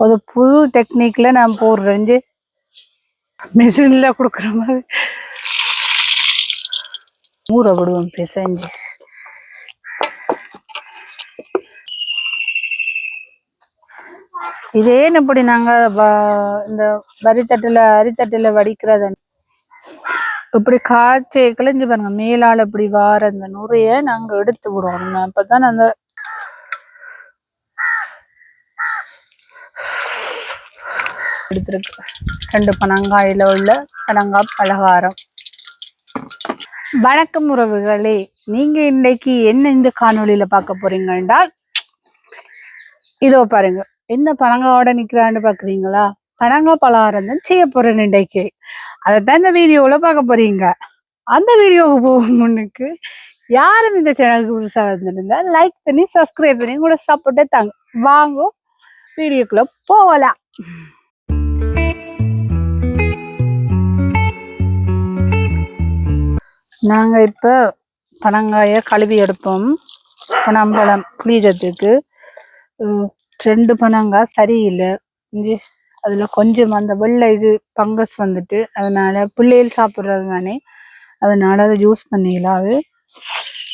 ஒரு புது டெக்னிக்ல நான் போடுறேன். மிஷின்ல கொடுக்குற மாதிரி. ஊற விடுவோம் பிசைஞ்சு. இதே இப்படி நாங்க இந்த வரித்தட்டில் அரித்தட்டில் வடிக்கிறத இப்படி காய்ச்சி கிழிஞ்சு பாருங்க மேலால இப்படி வார அந்த நுரைய நாங்க எடுத்து விடுவோம். அப்பதான் அந்த கொடுத்துருக்கு. ரெண்டு பனங்காயில உள்ள பனங்காய் பலகாரம். வணக்கம் உறவுகளே நீங்க இன்னைக்கு என்ன இந்த காணொலியில பார்க்க போறீங்க என்றால் இதோ பாருங்க என்ன பனங்காவோட நிக்கிறான்னு பாக்குறீங்களா பனங்காய் பலகாரம் தான் செய்ய போறேன் இன்றைக்கு. அதைத்தான் இந்த வீடியோல பார்க்க போறீங்க. அந்த வீடியோவுக்கு போகும் முன்னுக்கு யாரும் இந்த சேனலுக்கு புதுசாக வந்திருந்தா லைக் பண்ணி சப்ஸ்கிரைப் பண்ணி கூட சப்போர்ட்டை தாங்க வாங்க வீடியோக்குள்ள போகலாம். நாங்கள் இப்போ பனங்காயை கழுவி எடுப்போம் பனம்பழம் புளியறதுக்கு ரெண்டு பனங்காய் சரியில்லை. இஞ்சி அதில் கொஞ்சம் அந்த வெள்ளை இது பங்கஸ் வந்துட்டு அதனால் பிள்ளைகள் சாப்பிட்றது தானே. அதனால் அதை ஜூஸ் பண்ணிடலாம் அது.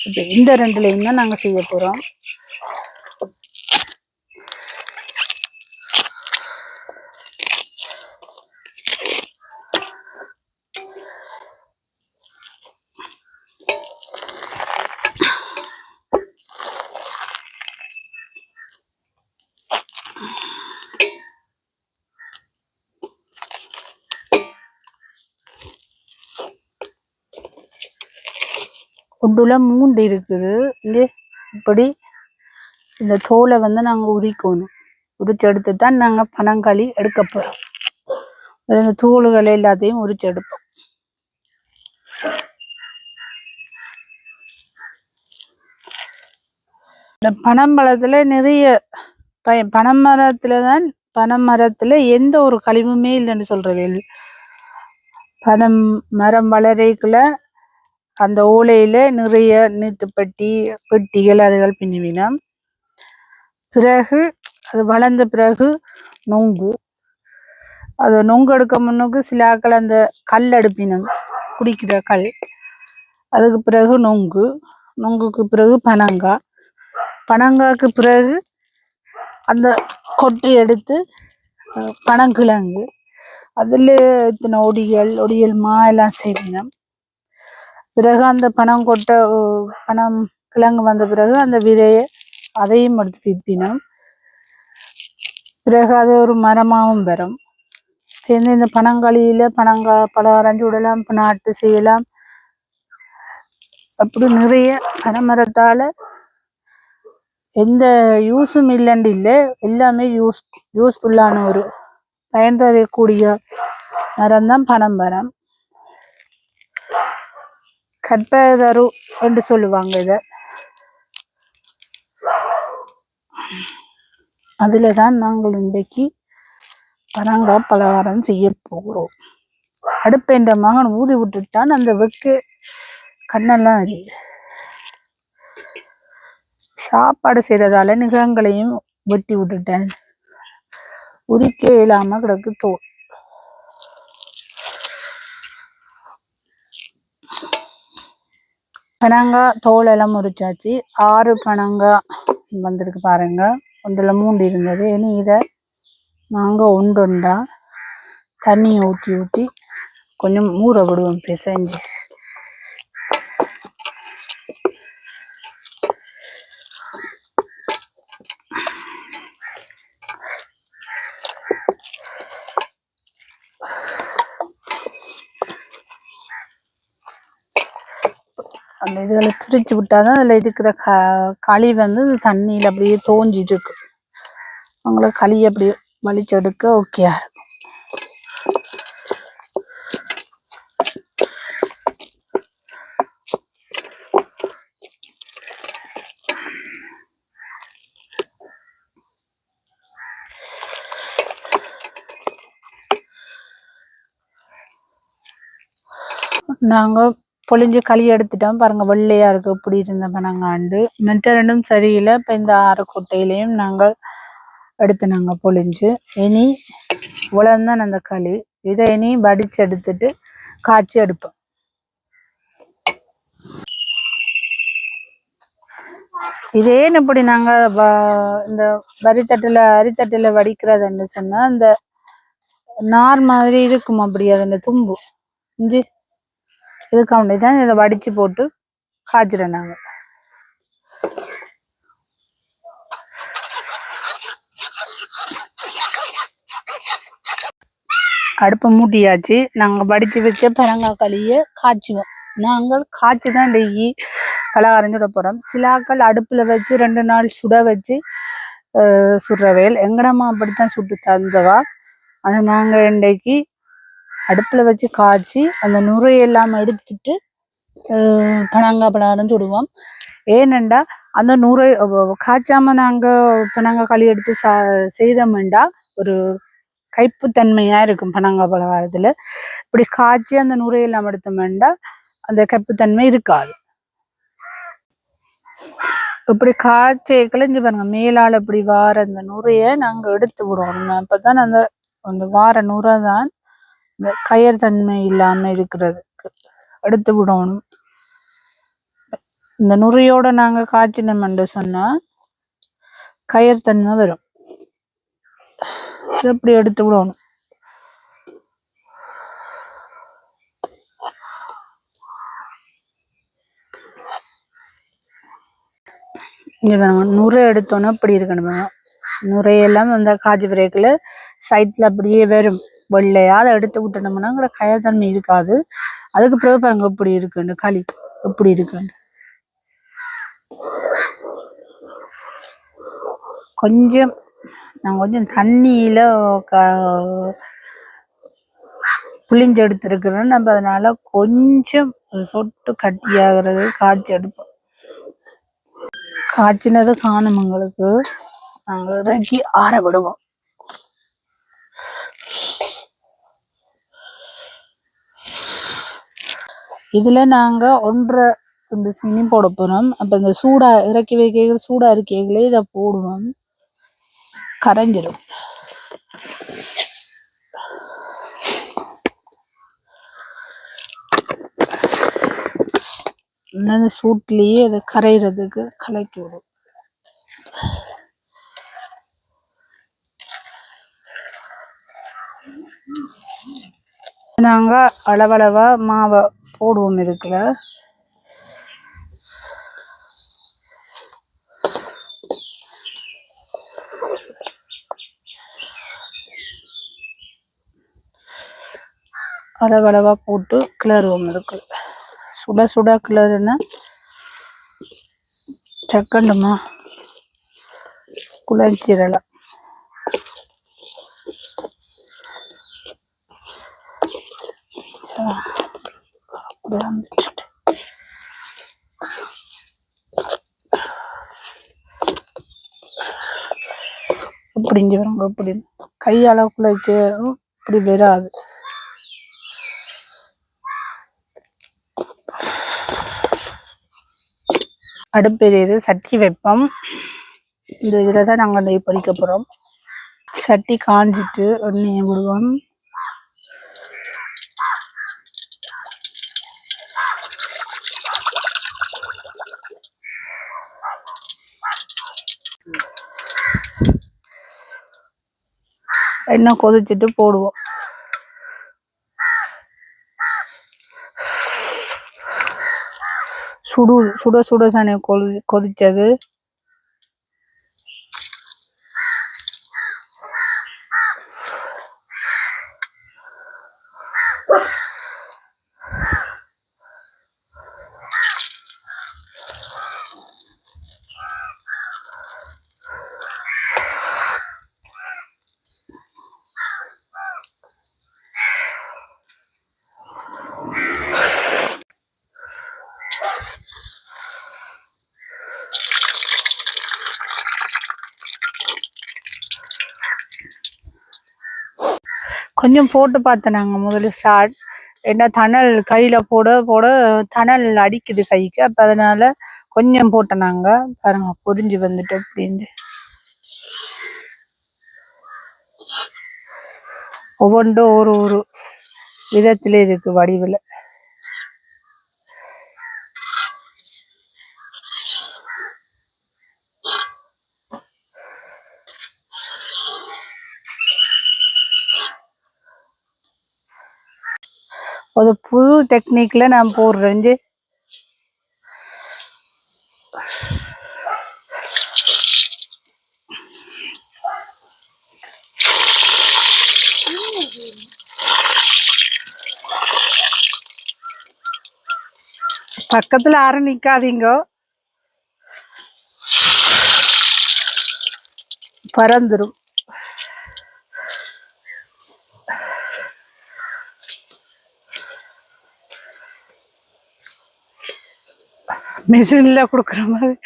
இப்போ இந்த ரெண்டுலேயும் தான் நாங்கள் செய்ய போகிறோம் உண்டுல மூண்டு இருக்குது. இது இப்படி இந்த தோலை வந்து நாங்க உரிக்கணும். உரிச்சு எடுத்து தான் நாங்க பனங்களி எடுக்க போகிறோம் இந்த தோல்கள் எல்லாத்தையும் உரிச்சு எடுப்போம். இந்த பனம்பழத்துல நிறைய பய பனைமரத்துல தான் பனைமரத்துல எந்த ஒரு கழிவுமே இல்லைன்னு சொல்கிறது பனம் மரம் வளரைக்குள்ள அந்த ஓலையில நிறைய நீத்துப்பட்டி பெட்டிகள் அதுகள் பின்னுவினோம் பிறகு அது வளர்ந்த பிறகு நொங்கு. அது நொங்கு எடுக்க முன்னுக்கு சிலாக்கள் அந்த கல் அடுப்பினம் குடிக்கிற கல். அதுக்கு பிறகு நொங்கு. நொங்குக்கு பிறகு பனங்காய் பனங்காய்க்கு பிறகு அந்த கொட்டை எடுத்து பனங்கிழங்கு. அதில் இத்தனை ஒடியல் ஒடியல் மா எல்லாம் செய்வினோம். பிறகு அந்த பணம் கொட்ட பணம் கிழங்கு வந்த பிறகு அந்த விதையை அதையும் எடுத்து விற்பினோம் பிறகு அது ஒரு மரமாகவும் வரும் சேர்ந்து இந்த பனங்களியில பனங்கா பலகாரம் விடலாம் நாட்டு செய்யலாம். அப்படி நிறைய பனைமரத்தால் எந்த யூஸும் இல்லைன்னு இல்லை எல்லாமே யூஸ் யூஸ்ஃபுல்லான ஒரு பயன் தரக்கூடிய மரம் தான் பனமரம். கற்பதரு என்று சொல்லுவாங்க இதை. அதில் தான் நாங்கள் இன்றைக்கு பரங்கா பலகாரம் செய்ய போகிறோம். அடுப்பை என்ற மகன் ஊதி விட்டுட்டான். அந்த வெக்கு கண்ணெல்லாம் அறியுது சாப்பாடு செய்யறதால நிகங்களையும் வெட்டி விட்டுட்டேன். உரிக்க இல்லாமல் கிடக்கு தோல். பனங்காய் தோல் எல்லாம் முறிச்சாச்சு. ஆறு பனங்காய் வந்திருக்கு பாருங்க. ஒன்றில் மூண்டு இருந்தது. இனி இதை நாங்க ஒன்றொண்டா தண்ணியை ஊற்றி ஊற்றி கொஞ்சம் ஊற விடுவோம் பிசைஞ்சு. அந்த இதுகளை பிரிச்சு விட்டாதான் அதில் இருக்கிற க களி வந்து தண்ணியில் அப்படியே தோஞ்சிட்டு இருக்கு. அவங்கள களி அப்படி வலிச்செடுக்க ஓகே நாங்கள் பொழிஞ்சு களி எடுத்துட்டோம் பாருங்க வெள்ளையா இருக்கு. இப்படி இருந்த பனங்காண்டு. மற்ற ரெண்டும் சரியில்லை. இப்ப இந்த ஆறு கொட்டையிலையும் நாங்கள் எடுத்து நாங்கள் பொழிஞ்சு இனி உலர்ந்தான் அந்த களி. இதை இனி வடிச்சு எடுத்துட்டு காய்ச்சி எடுப்போம். இதே இப்படி நாங்க இந்த வரித்தட்டுல அரித்தட்டுல வடிக்கிறதுன்னு சொன்னா அந்த நார் மாதிரி இருக்கும் அப்படி அது அந்த தும்பு. இஞ்சி இதுக்காண்டி தான் இதை வடிச்சு போட்டு காய்ச்சிறோம் நாங்க. அடுப்பை மூட்டியாச்சு. நாங்கள் வடிச்சு வச்ச பரங்காய் களியை காய்ச்சுவோம் நாங்கள் காய்ச்சி தான் டெய்லி பலகாரம் சுட போகிறோம் சிலாக்கள் அடுப்பில் வச்சு ரெண்டு நாள் சுட வச்சு சுடுற சுடுறவேல் எங்கடம்மா அப்படித்தான் சுட்டு தந்தவா? ஆனால் நாங்கள் இன்றைக்கு அடுப்பில் வச்சு காய்ச்சி அந்த நுரையெல்லாம் எடுத்துட்டு பனங்காய் பலகாரம் சுடுவோம் ஏனெண்டா அந்த நுரை காய்ச்சாம நாங்கள் பனங்காய் களி எடுத்து சா செய்தோம்டா ஒரு கைப்புத்தன்மையாக இருக்கும் பனங்காய் பலகாரத்துல இப்படி காய்ச்சி அந்த நுரையெல்லாம் எடுத்தோம்டா அந்த கைப்புத்தன்மை இருக்காது. இப்படி காய்ச்சி கிழிஞ்சு பாருங்க மேலால் இப்படி வார அந்த நுரையை நாங்கள் எடுத்து விடுவோம். அப்பதான் அந்த அந்த வார நுரை தான் இந்த கயர் தன்மை இல்லாம இருக்கிறதுக்கு எடுத்து விடணும். இந்த நுரையோட நாங்க என்று சொன்னா கயர் தன்மை வரும். இதை இப்படி எடுத்து விடணும். இங்க பாருங்க நுரை எடுத்தோன்னா இப்படி இருக்கணும். பாருங்க நுரையெல்லாம் அந்த காய்ச்சி பிரேக்கில் சைட்ல அப்படியே வரும். வெள்ளையா அதை எடுத்து விட்டோம்னா கூட கயத்தன்மை இருக்காது. அதுக்கு பிறகு பாருங்க எப்படி இருக்குண்டு களி? எப்படி இருக்குண்டு கொஞ்சம் நான் கொஞ்சம் தண்ணியில க- புளிஞ்சு எடுத்திருக்கிறேன். நம்ம அதனால கொஞ்சம் சொட்டு கட்டியாகிறது காய்ச்சி எடுப்போம். காய்ச்சினது காணும் எங்களுக்கு. நாங்கள் இறக்கி ஆற விடுவோம். இதில் நாங்கள் ஒன்றரை சுண்டு சீனி போட போகிறோம் அப்போ இந்த சூடாக இறக்கி வைக்க சூடாக இருக்கைகளே இதை போடுவோம். கரைஞ்சிடும் அந்த சூட்லேயே அது கரையிறதுக்கு கலக்கி விடும். நாங்கள் அளவளவாக மாவை போடுவோம் இதுக்குள்ள அளவளவாக போட்டு கிளறுவோம் இதுக்கு. சுட சுட கிளறுனா சக்கண்டுமா குளிர்ச்சிடலாம் அப்படியே வந்துட்டு இப்படி இங்க அப்படி கையால குழைச்சு இப்படி வராது. அடுப்பு எரியுது சட்டி வைப்போம். இந்த இதில் தான் நாங்கள் நெய் பறிக்க போகிறோம் சட்டி காஞ்சிட்டு எண்ணெயை விடுவோம். எண்ணெய் கொதிச்சிட்டு போடுவோம். சுடு சுட சுட தானே கொதி கொதிச்சது. கொஞ்சம் போட்டு பார்த்தேன் நாங்கள் முதல்ல ஸ்டார்ட் என்ன தணல் கையில் போட போட தணல் அடிக்குது கைக்கு. அப்போ அதனால் கொஞ்சம் போட்டேன் நாங்கள் பாருங்கள் பொறிஞ்சு வந்துட்டு அப்படின்ட்டு ஒவ்வொன்றும் ஒரு ஒரு விதத்தில் இருக்கு வடிவில். டெக்னிக்கில் நான் போடுறேன். பக்கத்தில் யாரும் நிற்காதீங்கோ பறந்துடும் மிஷின்ல குடுக்குற மாதிரி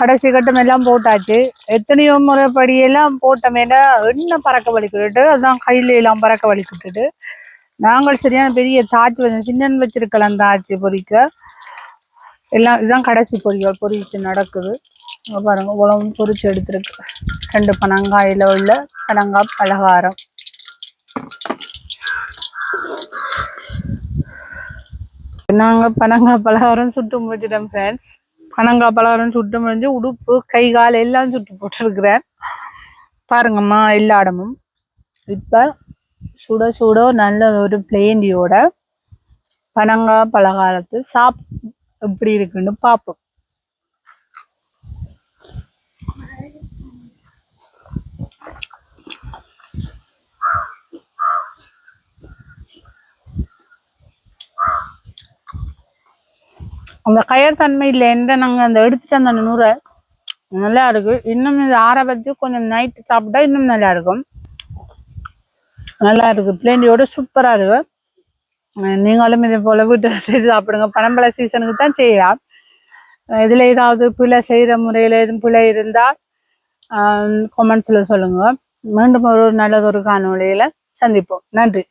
கடைசி கட்டம் எல்லாம் போட்டாச்சு. எத்தனையோ முறைப்படியெல்லாம் போட்ட போட்டமேல இன்னும் பறக்க வலிக்கிட்டு அதுதான் கையில எல்லாம் பறக்க வலிக்கிட்டு நாங்கள் சரியான பெரிய தாச்சு வச்சோம் சின்னன் வச்சிருக்கலாம் தாச்சு பொறிக்க. எல்லாம் இதுதான் கடைசி பொரியல் பொறிச்சு நடக்குது. இங்க பாருங்க உழவும் பொறிச்சு எடுத்துருக்கு. ரெண்டு பனங்காயில உள்ள பனங்காய் பலகாரம். நாங்கள் பனங்காய் பலகாரம் சுட்டு முடிச்சிட்டோம் ஃப்ரெண்ட்ஸ் பனங்காய் பலகாரம் சுட்டு முடிஞ்சு உடுப்பு கை கால் எல்லாம் சுட்டு போட்டிருக்கிறேன். பாருங்கம்மா எல்லா இடமும். இப்போ சுட சுட நல்ல ஒரு பிளேண்டியோட பனங்காய் பலகாரத்தை சாப் எப்படி இருக்குன்னு பார்ப்போம். அந்த கயர் தன்மையில் எந்த நாங்கள் அந்த எடுத்துட்டு அந்த நூறை நல்லா இருக்கு. இன்னும் இது ஆற வச்சு கொஞ்சம் நைட்டு சாப்பிட்டா இன்னும் நல்லா இருக்கும். நல்லா இருக்கு. பிளேண்டியோட சூப்பராக இருக்கு. நீங்களும் இதே போல வீட்டில் செய்து சாப்பிடுங்க. பனம்பழ சீசனுக்கு தான் செய்யலாம். இதில் ஏதாவது பிழை செய்கிற முறையில் எதுவும் பிழை இருந்தால் கொமெண்ட்ஸில் சொல்லுங்க. மீண்டும் ஒரு நல்லதொரு காணொலியில் சந்திப்போம். நன்றி.